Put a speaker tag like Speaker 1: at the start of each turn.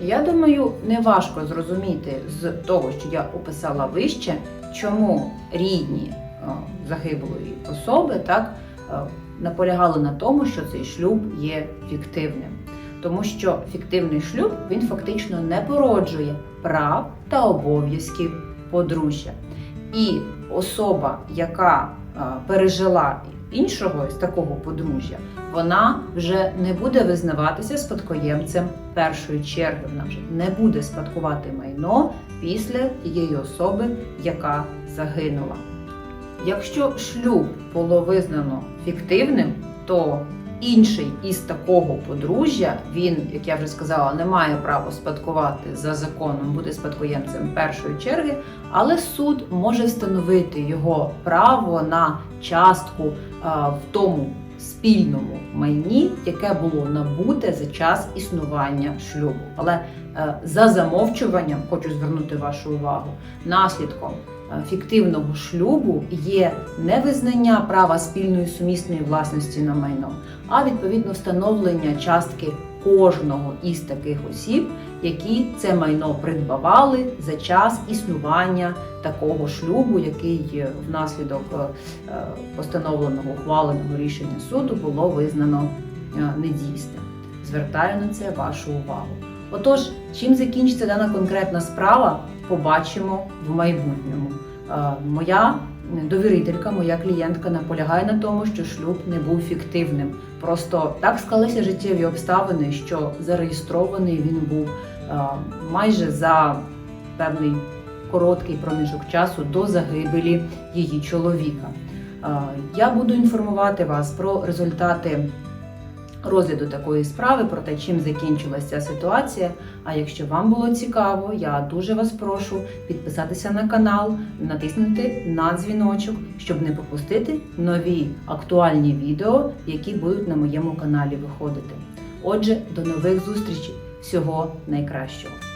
Speaker 1: Я думаю, не важко зрозуміти з того, що я описала вище, чому рідні е, загиблої особи так е, наполягали на тому, що цей шлюб є фіктивним. Тому що фіктивний шлюб він фактично не породжує прав та обов'язків подружжя. І особа, яка е, пережила іншого з такого подружжя, вона вже не буде визнаватися спадкоємцем першої черги. Вона вже не буде спадкувати майно після тієї особи, яка загинула. Якщо шлюб було визнано фіктивним, то інший із такого подружжя, він, як я вже сказала, не має права спадкувати за законом, бути спадкоємцем першої черги, але суд може встановити його право на частку в тому спільному майні, яке було набуте за час існування шлюбу. Але е, за замовчуванням хочу звернути вашу увагу, наслідком е, фіктивного шлюбу є не визнання права спільної сумісної власності на майно, а відповідно встановлення частки кожного із таких осіб, які це майно придбавали за час існування такого шлюбу, який е, внаслідок е, е, постановленого ухваленого рішення суду було визнано недійсним. Звертаю на це вашу увагу. Отож, чим закінчиться дана конкретна справа, побачимо в майбутньому. Е, Моя довірителька, моя клієнтка наполягає на тому, що шлюб не був фіктивним. Просто так склалися життєві обставини, що зареєстрований він був е, майже за певний короткий проміжок часу до загибелі її чоловіка. Е, Я буду інформувати вас про результати розгляду такої справи, про те, чим закінчилася ця ситуація. А якщо вам було цікаво, я дуже вас прошу підписатися на канал, натиснути на дзвіночок, щоб не пропустити нові актуальні відео, які будуть на моєму каналі виходити. Отже, до нових зустрічей! Всього найкращого!